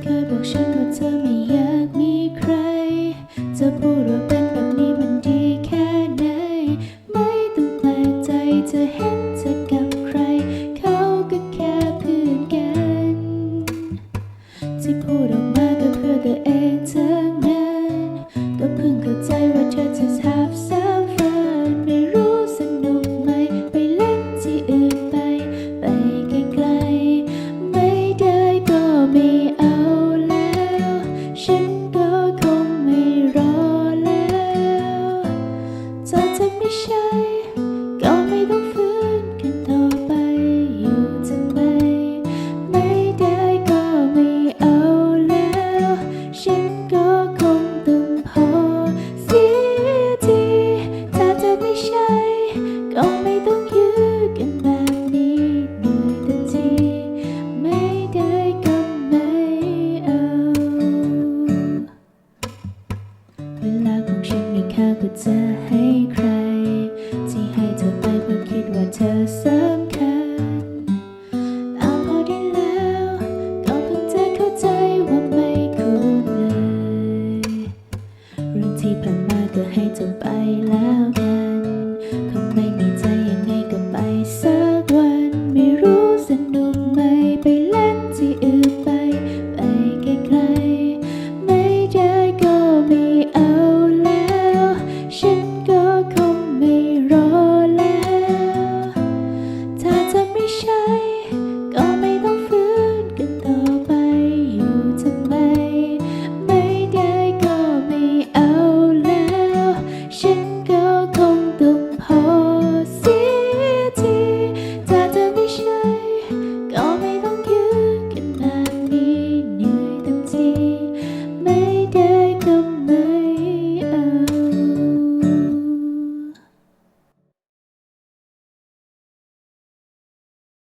เคยบอกฉันว่าเธอไม่อยากมีใคร เธพูดว่าเป็นแบบนี้มันดีแค่ไหน ไม่ต้องแปลกใจเธเห็นเธอกับใคร เขาก็แค่เพื่อนกัน ที่พูดออก ก็ให้เธอไปแล้วกัน